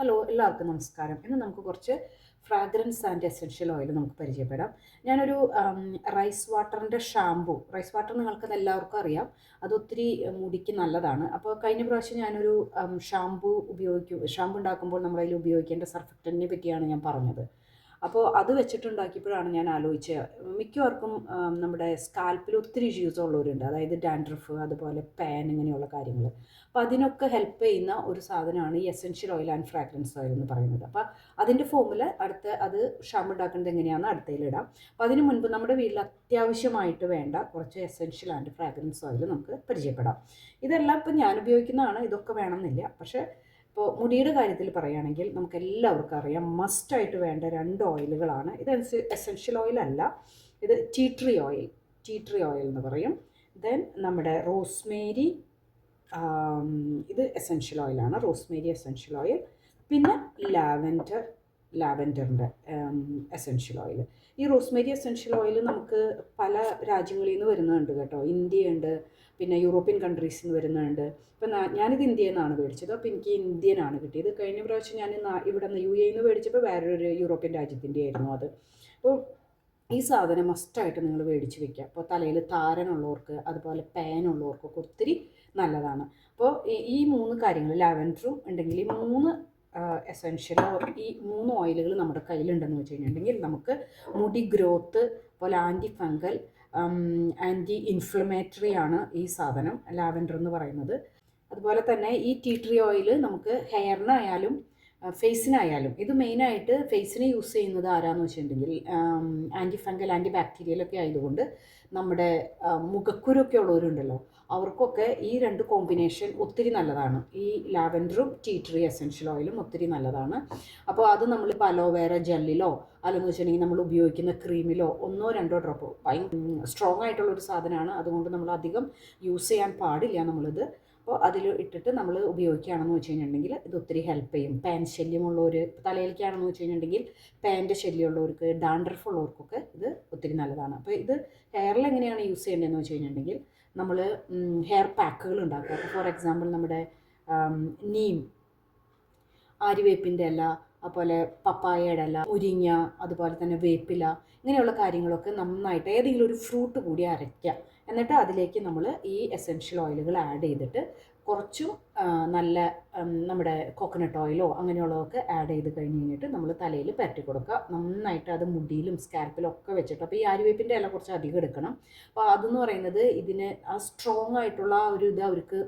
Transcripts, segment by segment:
Hello എല്ലാവർക്കും നമസ്കാരം. ഇന്ന് നമുക്ക് കുറച്ച് ഫ്രാഗ്രൻസ് ആൻഡ് എസെൻഷ്യൽ ഓയിൽ നമുക്ക് പരിചയപ്പെടാം. ഞാനൊരു റൈസ് വാട്ടറിന്റെ ഷാമ്പു റൈസ് വാട്ടർ നിങ്ങൾക്ക് എല്ലാവർക്കും അറിയാം. അതൊത്തിരി മുടിക്ക് നല്ലതാണ്. അപ്പോൾ കഴിഞ്ഞ പ്രാവശ്യം ഞാനൊരു ഷാമ്പു ഉപയോഗിക്കും ഷാമ്പു ഉണ്ടാക്കുമ്പോൾ നമ്മളതിൽ ഉപയോഗിക്കേണ്ട സർഫക്റ്റന്റിനെ പറ്റിയാണ് ഞാൻ പറഞ്ഞത്. അപ്പോൾ അത് വെച്ചിട്ടുണ്ടാക്കിയപ്പോഴാണ് ഞാൻ ആലോചിച്ചത് മിക്കവർക്കും നമ്മുടെ സ്കാൽപ്പിൽ ഒത്തിരി ഇഷ്യൂസ് ഉള്ളവരുണ്ട്. അതായത് ഡാൻഡ്രഫ് അതുപോലെ പാൻ ഇങ്ങനെയുള്ള കാര്യങ്ങൾ. അപ്പോൾ അതിനൊക്കെ ഹെൽപ്പ് ചെയ്യുന്ന ഒരു സാധനമാണ് ഈ essential oil and fragrance oil എന്ന് പറയുന്നത്. അപ്പോൾ അതിന്റെ ഫോമിൽ അടുത്ത അത് ഷാമ്പ് ഉണ്ടാക്കുന്നത് എങ്ങനെയാണെന്ന് അടുത്തതിലിടാം അപ്പോൾ അതിന് മുൻപ് നമ്മുടെ വീട്ടിൽ അത്യാവശ്യമായിട്ട് വേണ്ട കുറച്ച് എസെൻഷ്യൽ ആൻഡ് ഫ്രാഗ്രൻസ് ഓയിൽ നമുക്ക് പരിചയപ്പെടാം. ഇതെല്ലാം ഇപ്പം ഞാൻ ഉപയോഗിക്കുന്നതാണ്. ഇതൊക്കെ വേണമെന്നില്ല. പക്ഷേ ഇപ്പോൾ മുടിയുടെ കാര്യത്തിൽ പറയുകയാണെങ്കിൽ നമുക്ക് എല്ലാവർക്കും അറിയാം മസ്റ്റായിട്ട് വേണ്ട രണ്ട് ഓയിലുകളാണ് ഇത് എസെൻഷ്യൽ ഓയിൽ അല്ല. ഇത് tea tree oil tea tree oil എന്ന് പറയും. ദെൻ നമ്മുടെ റോസ്മേരി ഇത് എസെൻഷ്യൽ ഓയിലാണ് റോസ്മേരി എസെൻഷ്യൽ ഓയിൽ പിന്നെ ലാവൻഡർ ലാവൻഡറിന്റെ എസെൻഷ്യൽ ഓയിൽ ഈ റോസ്മേരി എസെൻഷ്യൽ ഓയിൽ നമുക്ക് പല രാജ്യങ്ങളിൽ നിന്ന് വരുന്നുണ്ട് കേട്ടോ. ഇന്ത്യയുണ്ട് പിന്നെ യൂറോപ്യൻ കൺട്രീസിൽ നിന്ന് വരുന്നുണ്ട്. ഇപ്പം ഞാനിത് ഇന്ത്യയിൽ നിന്നാണ് മേടിച്ചത്. അപ്പോൾ എനിക്ക് ഇന്ത്യനാണ് കിട്ടിയത്. കഴിഞ്ഞ പ്രാവശ്യം ഞാൻ ഇവിടെ നിന്ന് യു എയിൽ നിന്ന് മേടിച്ചപ്പോൾ വേറൊരു യൂറോപ്യൻ രാജ്യത്തിന്റെ ആയിരുന്നു അത്. അപ്പോൾ ഈ സാധനം മസ്റ്റായിട്ട് നിങ്ങൾ മേടിച്ച് വെക്കുക. അപ്പോൾ തലയിൽ താരനുള്ളവർക്ക് അതുപോലെ പാനുള്ളവർക്കൊക്കെ ഒത്തിരി നല്ലതാണ്. അപ്പോൾ ഈ മൂന്ന് കാര്യങ്ങൾ ലാവൻഡറും ഉണ്ടെങ്കിൽ ഈ മൂന്ന് എസെൻഷ്യൽ ഈ മൂന്ന് ഓയിലുകൾ നമ്മുടെ കയ്യിലുണ്ടെന്ന് വെച്ച് കഴിഞ്ഞിട്ടുണ്ടെങ്കിൽ നമുക്ക് മുടി ഗ്രോത്ത് പോലെ ആന്റി ഫംഗൽ ആന്റി ഇൻഫ്ലമേറ്ററി ആണ് ഈ സാധനം ലാവൻഡർ എന്ന് പറയുന്നത്. അതുപോലെ തന്നെ ഈ ടീ ട്രീ ഓയിൽ നമുക്ക് ഹെയറിനായാലും ഫേസിനായാലും. ഇത് മെയിനായിട്ട് ഫേസിന് യൂസ് ചെയ്യുന്നത് ആരാന്ന് വെച്ചിട്ടുണ്ടെങ്കിൽ ആന്റി ഫംഗൽ ആന്റി ബാക്ടീരിയലൊക്കെ ആയതുകൊണ്ട് നമ്മുടെ മുഖക്കുരൊക്കെ ഉള്ളവരുണ്ടല്ലോ. അവർക്കൊക്കെ ഈ രണ്ട് കോമ്പിനേഷൻ ഒത്തിരി നല്ലതാണ്. ഈ ലാവൻഡറും ടീ ട്രീ എസെൻഷ്യൽ ഓയിലും ഒത്തിരി നല്ലതാണ്. അപ്പോൾ അത് നമ്മൾ ഇപ്പോൾ അലോവേറ ജെല്ലിലോ അല്ലെന്ന് വെച്ചിട്ടുണ്ടെങ്കിൽ നമ്മൾ ഉപയോഗിക്കുന്ന ക്രീമിലോ ഒന്നോ രണ്ടോ ഡ്രോപ്പോ ഭയങ്കര സ്ട്രോങ് ആയിട്ടുള്ളൊരു സാധനമാണ്. അതുകൊണ്ട് നമ്മൾ അധികം യൂസ് ചെയ്യാൻ പാടില്ല നമ്മളിത്. അപ്പോൾ അതിൽ ഇട്ടിട്ട് നമ്മൾ ഉപയോഗിക്കുകയാണെന്ന് വെച്ച് കഴിഞ്ഞിട്ടുണ്ടെങ്കിൽ ഇത് ഒത്തിരി ഹെൽപ്പ് ചെയ്യും. പാൻ ശല്യമുള്ളവർ തലയിലേക്കാണെന്ന് വെച്ച് കഴിഞ്ഞിട്ടുണ്ടെങ്കിൽ പാന്റെ ശല്യമുള്ളവർക്ക് ഡാൻഡ്രഫ് ഉള്ളവർക്കൊക്കെ ഇത് ഒത്തിരി നല്ലതാണ്. അപ്പോൾ ഇത് ഹെയറിൽ എങ്ങനെയാണ് യൂസ് ചെയ്യേണ്ടതെന്ന് വെച്ച് കഴിഞ്ഞിട്ടുണ്ടെങ്കിൽ നമ്മൾ ഹെയർ പാക്കുകൾ ഉണ്ടാക്കുക. ഫോർ എക്സാമ്പിൾ നമ്മുടെ നീം ആര്യവേപ്പിന്റെ ഇല അതുപോലെ പപ്പായയുടെ ഇല മുരിങ്ങ അതുപോലെ തന്നെ വേപ്പില ഇങ്ങനെയുള്ള കാര്യങ്ങളൊക്കെ നന്നായിട്ട് ഏതെങ്കിലും ഒരു ഫ്രൂട്ട് കൂടി അരയ്ക്കുക. എന്നിട്ട് അതിലേക്ക് നമ്മൾ ഈ എസെൻഷ്യൽ ഓയിലുകൾ ആഡ് ചെയ്തിട്ട് കുറച്ചും നല്ല നമ്മുടെ കോക്കനട്ട് ഓയിലോ അങ്ങനെയുള്ളതൊക്കെ ആഡ് ചെയ്ത് കഴിഞ്ഞ് കഴിഞ്ഞിട്ട് നമ്മൾ തലയിൽ പരട്ടി കൊടുക്കുക. നന്നായിട്ട് അത് മുടിയിലും സ്കാൽപ്പിലും ഒക്കെ വെച്ചിട്ട്. അപ്പോൾ ഈ ആര്യവേപ്പിന്റെ ഇല കുറച്ച് അധികം എടുക്കണം. അപ്പോൾ അതെന്ന് പറയുന്നത് ഇതിന് ആ സ്ട്രോങ് ആയിട്ടുള്ള ഒരു ഇത് അവർക്ക്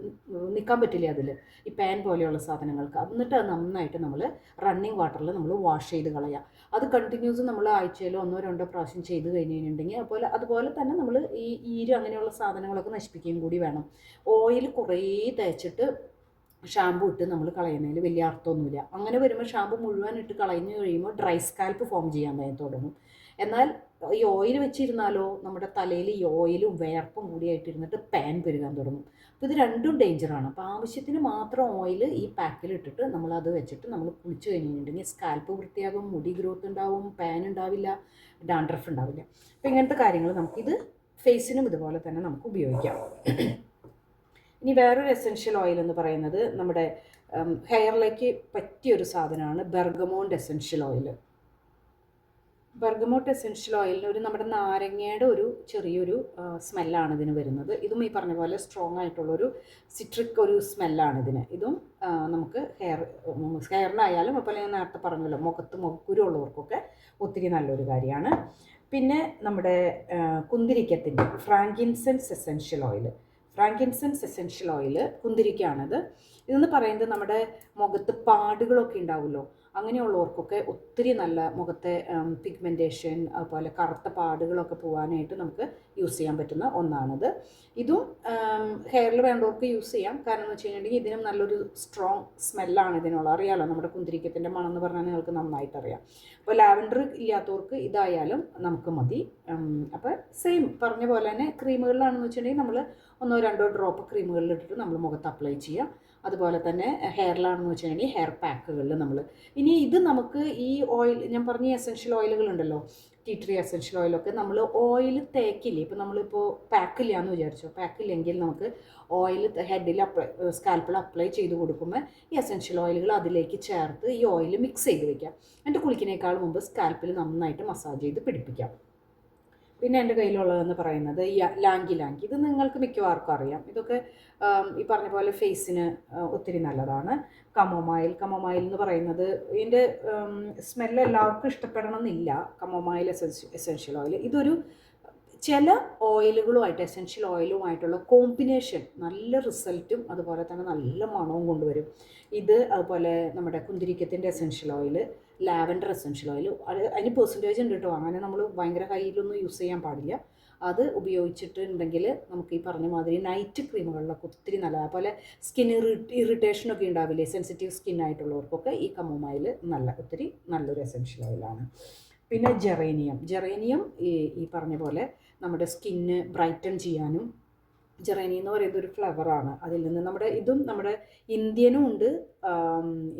നിൽക്കാൻ പറ്റില്ല അതിൽ ഈ പാൻ പോലെയുള്ള സാധനങ്ങൾക്ക്. എന്നിട്ട് അത് നന്നായിട്ട് നമ്മൾ റണ്ണിങ് വാട്ടറിൽ നമ്മൾ വാഷ് ചെയ്ത് കളയുക അത് കണ്ടിന്യൂസ് നമ്മൾ ആഴ്ചയിലോ ഒന്നോ രണ്ടോ പ്രാവശ്യം ചെയ്ത് കഴിഞ്ഞ് കഴിഞ്ഞിട്ടുണ്ടെങ്കിൽ അതുപോലെ അതുപോലെ തന്നെ നമ്മൾ ഈ ഈര് അങ്ങനെയുള്ള സാധനങ്ങളൊക്കെ നശിപ്പിക്കുകയും കൂടി വേണം. ഓയിൽ കുറേ തേച്ചിട്ട് ഷാമ്പു ഇട്ട് നമ്മൾ കളയുന്നതിൽ വലിയ അർത്ഥമൊന്നുമില്ല. അങ്ങനെ വരുമ്പോൾ ഷാമ്പു മുഴുവൻ ഇട്ട് കളഞ്ഞു കഴിയുമ്പോൾ ഡ്രൈ സ്കാൽപ്പ് ഫോം ചെയ്യാൻ തുടങ്ങും. എന്നാൽ ഈ ഓയിൽ വെച്ചിരുന്നാലോ നമ്മുടെ തലയിൽ ഈ ഓയിലും വേർപ്പും കൂടിയായിട്ടിരുന്നിട്ട് പാൻ പെരുകാൻ തുടങ്ങും. അപ്പോൾ ഇത് രണ്ടും ഡേഞ്ചറാണ് അപ്പോൾ ആവശ്യത്തിന് മാത്രം ഓയിൽ ഈ പാക്കിൽ ഇട്ടിട്ട് നമ്മൾ അത് വെച്ചിട്ട് നമ്മൾ കുളിച്ച് കഴിഞ്ഞിട്ടുണ്ടെങ്കിൽ സ്കാൽപ്പ് വൃത്തിയാകും മുടി ഗ്രോത്ത് ഉണ്ടാവും പാൻ ഉണ്ടാവില്ല ഡാൻഡ്രഫ് ഉണ്ടാവില്ല. അപ്പോൾ ഇങ്ങനത്തെ കാര്യങ്ങൾ നമുക്കിത് ഫേസിനും ഇതുപോലെ തന്നെ നമുക്ക് ഉപയോഗിക്കാം. ഇനി വേറൊരു എസെൻഷ്യൽ ഓയിൽ എന്ന് പറയുന്നത് നമ്മുടെ ഹെയറിലേക്ക് പറ്റിയൊരു സാധനമാണ് bergamot essential oil bergamot essential ഓയിലിന് ഒരു നമ്മുടെ നാരങ്ങയുടെ ഒരു ചെറിയൊരു സ്മെല്ലാണ് ഇതിന് വരുന്നത്. ഇതും ഈ പറഞ്ഞ പോലെ സ്ട്രോങ് ആയിട്ടുള്ളൊരു സിട്രിക് ഒരു സ്മെല്ലാണ് ഇതിന്. ഇതും നമുക്ക് ഹെയർ ഹെയറിനായാലും അപ്പോൾ ഞാൻ നേരത്തെ പറഞ്ഞല്ലോ മുഖത്ത് മുഖക്കുരു ഉള്ളവർക്കൊക്കെ ഒത്തിരി നല്ലൊരു കാര്യമാണ്. പിന്നെ നമ്മുടെ കുന്തിരിക്കത്തിന്റെ frankincense essential oil frankincense essential oil കുന്തിരിക്കാണത്. ഇതെന്ന് പറയുന്നത് നമ്മുടെ മുഖത്ത് പാടുകളൊക്കെ ഉണ്ടാവുമല്ലോ. അങ്ങനെയുള്ളവർക്കൊക്കെ ഒത്തിരി നല്ല മുഖത്തെ പിഗ്മെന്റേഷൻ അതുപോലെ കറുത്ത പാടുകളൊക്കെ പോകാനായിട്ട് നമുക്ക് യൂസ് ചെയ്യാൻ പറ്റുന്ന ഒന്നാണത്. ഇതും ഹെയറിൽ വേണ്ടവർക്ക് യൂസ് ചെയ്യാം. കാരണം എന്ന് വെച്ച് കഴിഞ്ഞിട്ടുണ്ടെങ്കിൽ ഇതിനും നല്ലൊരു സ്ട്രോങ് സ്മെല്ലാണ് ഇതിനുള്ള. അറിയാലോ? നമ്മുടെ കുന്തിരിക്കത്തിന്റെ മണം എന്ന് പറഞ്ഞാൽ നിങ്ങൾക്ക് നന്നായിട്ട് അറിയാം. അപ്പോൾ ലാവൻഡർ ഇല്ലാത്തവർക്ക് ഇതായാലും നമുക്ക് മതി. അപ്പോൾ സെയിം പറഞ്ഞ പോലെ തന്നെ ക്രീമുകളിലാണെന്ന് വെച്ചിട്ടുണ്ടെങ്കിൽ നമ്മൾ ഒന്നോ രണ്ടോ ഡ്രോപ്പ് ക്രീമുകളിൽ ഇട്ടിട്ട് നമ്മൾ മുഖത്ത് അപ്ലൈ ചെയ്യുക അതുപോലെ തന്നെ ഹെയറിലാണെന്ന് വെച്ചിട്ടുണ്ടെങ്കിൽ ഹെയർ പാക്കുകളിൽ നമ്മൾ ഇനി ഇത് നമുക്ക് ഈ ഓയിൽ ഞാൻ പറഞ്ഞ എസെൻഷ്യൽ ഓയിലുകൾ ഉണ്ടല്ലോ ടീ ട്രീ എസെൻഷ്യൽ ഓയിലൊക്കെ നമ്മൾ ഓയിൽ തേക്കില്ലേ? ഇപ്പോൾ നമ്മളിപ്പോൾ പാക്കില്ല എന്ന് വിചാരിച്ചോ? പാക്കില്ലെങ്കിൽ നമുക്ക് ഓയിൽ ഹെഡിൽ അപ്ലൈ സ്കാൽപ്പിൽ അപ്ലൈ ചെയ്ത് കൊടുക്കുമ്പോൾ ഈ എസെൻഷ്യൽ ഓയിലുകൾ അതിലേക്ക് ചേർത്ത് ഈ ഓയിൽ മിക്സ് ചെയ്ത് വയ്ക്കാം എന്നിട്ട് കുളിക്കുന്നേക്കാൾ മുമ്പ് സ്കാൽപ്പിൽ നന്നായിട്ട് മസാജ് ചെയ്ത് പിടിപ്പിക്കാം. പിന്നെ എന്റെ കയ്യിലുള്ളതെന്ന് പറയുന്നത് ഈ ലാങ്കി ലാങ്കി. ഇത് നിങ്ങൾക്ക് മിക്കവാർക്കും അറിയാം. ഇതൊക്കെ ഈ പറഞ്ഞ പോലെ ഫേസിന് ഒത്തിരി നല്ലതാണ്. കമോമായിൽ കമോമായിൽ എന്ന് പറയുന്നത് ഇതിന്റെ സ്മെല്ല് എല്ലാവർക്കും ഇഷ്ടപ്പെടണം എന്നില്ല കമോമായിൽ എസെൻഷ്യൽ ഓയിൽ. ഇതൊരു ചില ഓയിലുകളുമായിട്ട് എസെൻഷ്യൽ ഓയിലുമായിട്ടുള്ള കോമ്പിനേഷൻ നല്ല റിസൾട്ടും അതുപോലെ തന്നെ നല്ല മണവും കൊണ്ടുവരും. ഇത് അതുപോലെ നമ്മുടെ കുന്തിരിക്കത്തിന്റെ essential oil lavender essential oil. അത് അതിന് പെർസെന്റേജ് ഉണ്ട് കേട്ടോ. അങ്ങനെ നമ്മൾ ഭയങ്കര ഹൈയിലൊന്നും യൂസ് ചെയ്യാൻ പാടില്ല. അത് ഉപയോഗിച്ചിട്ടുണ്ടെങ്കിൽ നമുക്ക് ഈ പറഞ്ഞ മാതിരി നൈറ്റ് ക്രീമുകളിലൊക്കെ ഒത്തിരി നല്ലതാണ് അതുപോലെ സ്കിൻ ഇറിറ്റേഷനൊക്കെ ഉണ്ടാവില്ലേ? സെൻസിറ്റീവ് സ്കിൻ ആയിട്ടുള്ളവർക്കൊക്കെ ഈ കമോമൈൽ നല്ല ഒത്തിരി നല്ലൊരു എസെൻഷ്യൽ ഓയിലാണ് പിന്നെ ജെറേനിയം ജെറേനിയം ഈ ഈ പറഞ്ഞ പോലെ നമ്മുടെ സ്കിന്ന് ബ്രൈറ്റൺ ചെയ്യാനും ജെറേനി എന്ന് പറയുന്നത് ഒരു ഫ്ലവറാണ് അതിൽ നിന്ന് നമ്മുടെ ഇതും നമ്മുടെ ഇന്ത്യനും ഉണ്ട്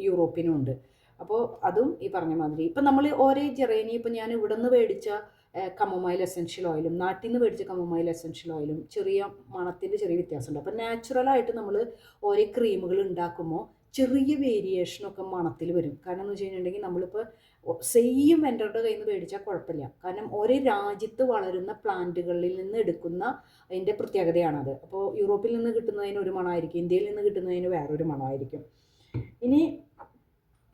യൂറോപ്യനും ഉണ്ട്. അപ്പോൾ അതും ഈ പറഞ്ഞ മാതിരി. ഇപ്പം നമ്മൾ ഓരോ ജെറേനി ഇപ്പം ഞാൻ ഇവിടെ നിന്ന് മേടിച്ച കമോമൈൽ എസെൻഷ്യൽ ഓയിലും നാട്ടിൽ നിന്ന് മേടിച്ച കമോമൈൽ എസെൻഷ്യൽ ഓയിലും ചെറിയ മണത്തിന്റെ ചെറിയ വ്യത്യാസമുണ്ട്. അപ്പം നാച്ചുറലായിട്ട് നമ്മൾ ഓരോ ക്രീമുകൾ ഉണ്ടാക്കുമ്പോൾ ചെറിയ വേരിയേഷനൊക്കെ മണത്തിൽ വരും. കാരണം എന്ന് വെച്ച് കഴിഞ്ഞിട്ടുണ്ടെങ്കിൽ നമ്മളിപ്പോൾ സെയിം വെൻഡറുടെ കയ്യിൽ നിന്ന് മേടിച്ചാൽ കുഴപ്പമില്ല. കാരണം ഒരേ രാജ്യത്ത് വളരുന്ന പ്ലാന്റുകളിൽ നിന്ന് എടുക്കുന്ന അതിന്റെ പ്രത്യേകതയാണത്. അപ്പോൾ യൂറോപ്പിൽ നിന്ന് കിട്ടുന്നതിന് ഒരു മണമായിരിക്കും ഇന്ത്യയിൽ നിന്ന് കിട്ടുന്നതിന് വേറൊരു മണമായിരിക്കും. ഇനി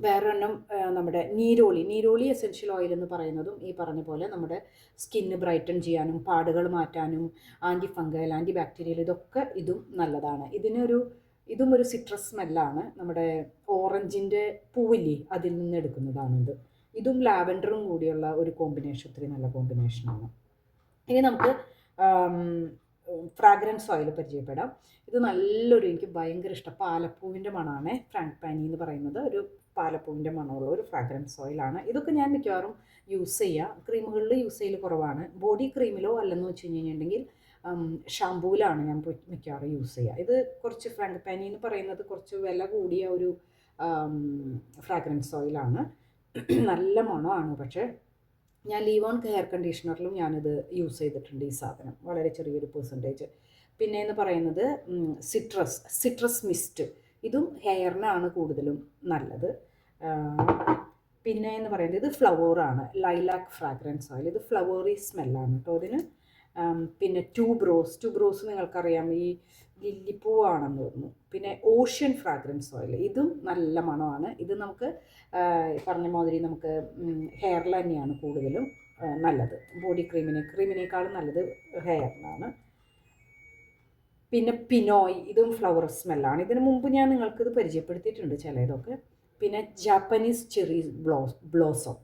വേറൊരെണ്ണം നമ്മുടെ നീരോളി നീരോളി എസെൻഷ്യൽ ഓയിൽ എന്ന് പറയുന്നതും ഈ പറഞ്ഞ പോലെ നമ്മുടെ സ്കിന്ന് ബ്രൈറ്റൺ ചെയ്യാനും പാടുകൾ മാറ്റാനും ആന്റി ഫംഗൽ ആന്റി ബാക്ടീരിയൽ ഇതൊക്കെ ഇതും നല്ലതാണ്. ഇതിനൊരു ഇതും ഒരു സിട്രസ് സ്മെല്ലാണ് നമ്മുടെ ഓറഞ്ചിന്റെ പൂവില്ലേ അതിൽ നിന്ന് എടുക്കുന്നതാണിത്. ഇതും ലാവൻഡറും കൂടിയുള്ള ഒരു കോമ്പിനേഷൻ ഒത്തിരി നല്ല കോമ്പിനേഷനാണ് ഇനി നമുക്ക് ഫ്രാഗ്രൻസ് ഓയിൽ പരിചയപ്പെടാം. ഇത് നല്ലൊരു എനിക്ക് ഭയങ്കര ഇഷ്ടം. പാലപ്പൂവിന്റെ മണമാണ് ഫ്രാങ്ക് പാനി എന്ന് പറയുന്നത്. ഒരു പാലപ്പൂവിന്റെ മണമുള്ള ഒരു ഫ്രാഗ്രൻസ് ഓയിലാണ് ഇതൊക്കെ ഞാൻ മിക്കവാറും യൂസ് ചെയ്യുക ക്രീമുകളിൽ യൂസ് ചെയ്യൽ കുറവാണ്. ബോഡി ക്രീമിലോ അല്ലെന്ന് വെച്ച് കഴിഞ്ഞിട്ടുണ്ടെങ്കിൽ ഷാംപൂവിലാണ് ഞാൻ മിക്കവാറും യൂസ് ചെയ്യുക ഇത് കുറച്ച് ഫ്രാങ്ക് പാനി എന്ന് പറയുന്നത് കുറച്ച് വില കൂടിയ ഒരു ഫ്രാഗ്രൻസ് ഓയിലാണ് നല്ല മണമാണ്. പക്ഷേ ഞാൻ ലീവ് ഓൺ ഹെയർ കണ്ടീഷണറിലും ഞാനിത് യൂസ് ചെയ്തിട്ടുണ്ട് ഈ സാധനം. വളരെ ചെറിയൊരു പെർസെന്റേജ് പിന്നെ എന്ന് പറയുന്നത് സിട്രസ് സിട്രസ് മിസ്റ്റ് ഇതും ഹെയറിനാണ് കൂടുതലും നല്ലത്. പിന്നെ എന്ന് പറയുന്നത് ഇത് ഫ്ലവറാണ് ലൈലാക്ക് ഫ്രാഗ്രൻസ് ഓയിൽ ഇത് ഫ്ലവറി സ്മെല്ലാണ് കേട്ടോ അതിന് പിന്നെ ട്യൂബ്രോസ് ട്യൂബ്രോസ് നിങ്ങൾക്കറിയാം ഈ ലില്ലിപ്പൂവാണെന്ന് തോന്നുന്നു. പിന്നെ ഓഷ്യൻ ഫ്രാഗ്രൻസ് ഓയിൽ ഇതും നല്ല മണമാണ്. ഇത് നമുക്ക് പറഞ്ഞ മാതിരി നമുക്ക് ഹെയറിൽ തന്നെയാണ് കൂടുതലും നല്ലത്. ബോഡി ക്രീമിനെ ക്രീമിനേക്കാളും നല്ലത് ഹെയറിനാണ് പിന്നെ പിനോയ് ഇതും ഫ്ലവർ സ്മെല്ലാണ് ഇതിന് മുമ്പ് ഞാൻ നിങ്ങൾക്കിത് പരിചയപ്പെടുത്തിയിട്ടുണ്ട് ചിലതൊക്കെ പിന്നെ ജാപ്പനീസ് ചെറി ബ്ലോ ബ്ലോസം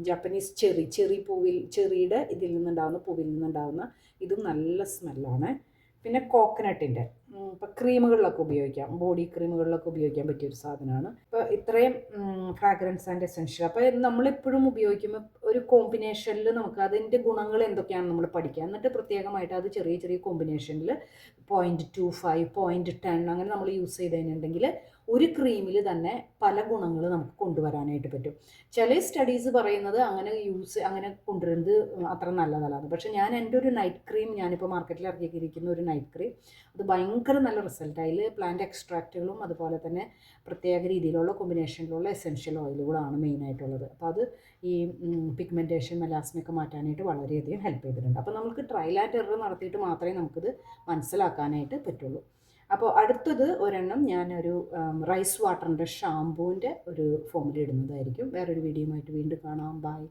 ജാപ്പനീസ് ചെറി ചെറി പൂവിൽ ചെറിയുടെ ഇതിൽ നിന്നുണ്ടാകുന്ന പൂവിൽ നിന്നുണ്ടാകുന്ന ഇതും നല്ല സ്മെല്ലാണ് പിന്നെ കോക്കനട്ടിന്റെ ഇപ്പോൾ ക്രീമുകളിലൊക്കെ ഉപയോഗിക്കാം. ബോഡി ക്രീമുകളിലൊക്കെ ഉപയോഗിക്കാൻ പറ്റിയ ഒരു സാധനമാണ്. ഇപ്പോൾ ഇത്രയും ഫ്രാഗ്രൻസ് ആൻഡ് എസെൻഷ്യൽ അപ്പോൾ നമ്മളെപ്പോഴും ഉപയോഗിക്കുമ്പോൾ ഒരു കോമ്പിനേഷനിൽ നമുക്ക് അതിന്റെ ഗുണങ്ങൾ എന്തൊക്കെയാണ് നമ്മൾ പഠിക്കുക എന്നിട്ട് പ്രത്യേകമായിട്ട് അത് ചെറിയ ചെറിയ കോമ്പിനേഷനിൽ point two five point ten അങ്ങനെ നമ്മൾ യൂസ് ചെയ്ത് ഒരു ക്രീമിൽ തന്നെ പല ഗുണങ്ങൾ നമുക്ക് കൊണ്ടുവരാനായിട്ട് പറ്റും. ചില സ്റ്റഡീസ് പറയുന്നത് അങ്ങനെ യൂസ് അങ്ങനെ കൊണ്ടുവരുന്നത് അത്ര നല്ലതാണ് പക്ഷേ ഞാൻ എന്റെ ഒരു നൈറ്റ് ക്രീം ഞാനിപ്പോൾ മാർക്കറ്റിൽ ഇറക്കിയിരിക്കുന്ന ഒരു നൈറ്റ് ക്രീം അത് ഭയങ്കര നല്ല റിസൾട്ട് അതിൽ പ്ലാന്റ് എക്സ്ട്രാക്റ്റുകളും അതുപോലെ തന്നെ പ്രത്യേക രീതിയിലുള്ള കോമ്പിനേഷനിലുള്ള എസെൻഷ്യൽ ഓയിലുകളാണ് മെയിനായിട്ടുള്ളത് അപ്പോൾ അത് ഈ പിഗ്മെന്റേഷൻ മെലാസ്മയൊക്കെ മാറ്റാനായിട്ട് വളരെയധികം ഹെൽപ്പ് ചെയ്തിട്ടുണ്ട്. അപ്പോൾ നമുക്ക് ട്രയൽ ആൻഡ് എറർ നടത്തിയിട്ട് മാത്രമേ നമുക്കിത് മനസ്സിലാക്കാനായിട്ട് പറ്റുള്ളൂ. അപ്പോൾ അടുത്തത് ഒരെണ്ണം ഞാനൊരു റൈസ് വാട്ടറിന്റെ ഷാമ്പൂവിന്റെ ഒരു ഫോമിൽ ഇടുന്നതായിരിക്കും. വേറൊരു ആയിട്ട് വീണ്ടും കാണാം. ബൈ